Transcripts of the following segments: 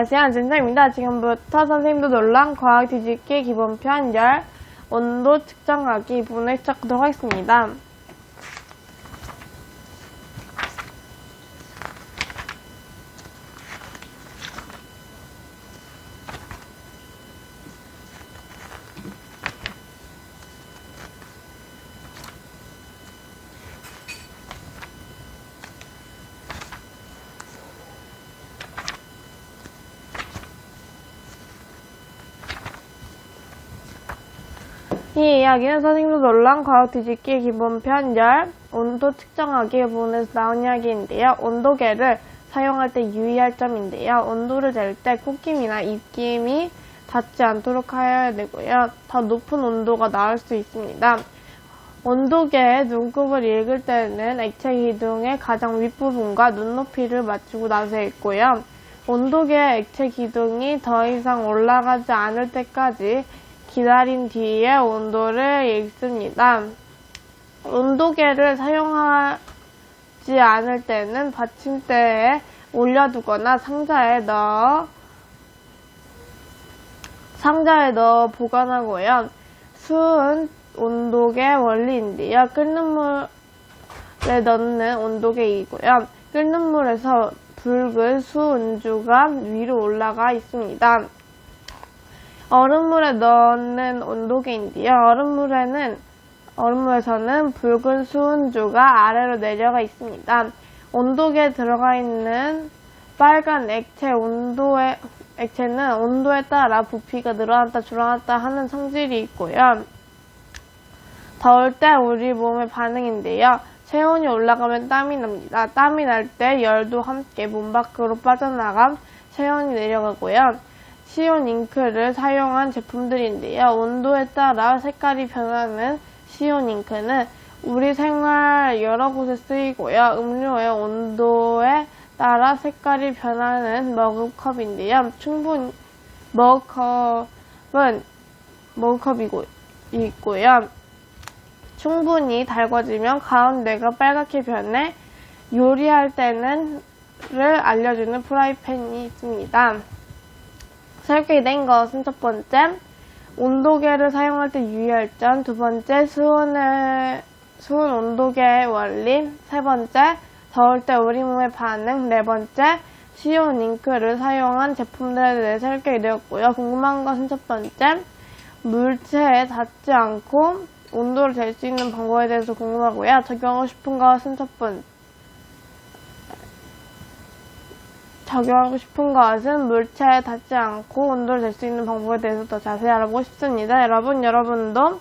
안녕하세요. 진정입니다. 지금부터 선생님도 놀란 과학 뒤집기 기본편 열 온도 측정하기 부분을 시작하도록 하겠습니다. 이 이야기는 선생님도 놀란 과학 뒤집기 기본 편 열 온도 측정하기 부분에서 나온 이야기인데요. 온도계를 사용할 때 유의할 점인데요. 온도를 잴 때 콧김이나 입김이 닿지 않도록 하여야 되고요. 더 높은 온도가 나올 수 있습니다. 온도계의 눈곱을 읽을 때는 액체 기둥의 가장 윗부분과 눈높이를 맞추고 나서 읽고요. 온도계의 액체 기둥이 더 이상 올라가지 않을 때까지 기다린 뒤에 온도를 읽습니다. 온도계를 사용하지 않을 때는 받침대에 올려두거나 상자에 넣어 상자에 넣어 보관하고요. 수은 온도계 원리인데요. 끓는 물에 넣는 온도계이고요. 끓는 물에서 붉은 수은주가 위로 올라가 있습니다. 얼음물에 넣는 온도계인데요. 얼음물에는 얼음물에서는 붉은 수은주가 아래로 내려가 있습니다. 온도계에 들어가 있는 빨간 액체 온도의 액체는 온도에 따라 부피가 늘어났다 줄어났다 하는 성질이 있고요. 더울 때 우리 몸의 반응인데요. 체온이 올라가면 땀이 납니다. 땀이 날 때 열도 함께 몸 밖으로 빠져나가 체온이 내려가고요. 시온 잉크를 사용한 제품들인데요. 온도에 따라 색깔이 변하는 시온 잉크는 우리 생활 여러 곳에 쓰이고요. 음료의 온도에 따라 색깔이 변하는 머그컵인데요. 충분 머그컵은 머그컵이고 있고요. 충분히 달궈지면 가운데가 빨갛게 변해 요리할 때는 를 알려주는 프라이팬이 있습니다. 설계된 것은 첫 번째, 온도계를 사용할 때 유의할 점, 두 번째, 수온의, 수온 온도계의 원리, 세 번째, 더울 때 우리 몸의 반응, 네 번째, 시온 잉크를 사용한 제품들에 대해 설계되었고요. 궁금한 것은 첫 번째, 물체에 닿지 않고 온도를 잴 수 있는 방법에 대해서 궁금하고요. 적용하고 싶은 것은 첫 번째, 적용하고 싶은 것은 물체에 닿지 않고 온도를 잴 수 있는 방법에 대해서 더 자세히 알아보고 싶습니다. 여러분, 여러분도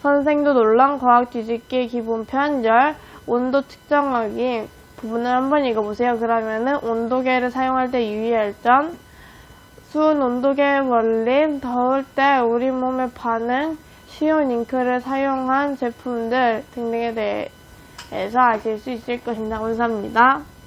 선생도 놀란 과학 뒤집기 기본편 열 온도 측정하기 부분을 한번 읽어보세요. 그러면은 온도계를 사용할 때 유의할 점, 수온 온도계 원리, 더울 때 우리 몸의 반응, 시온 잉크를 사용한 제품들 등등에 대해서 아실 수 있을 것입니다. 감사합니다.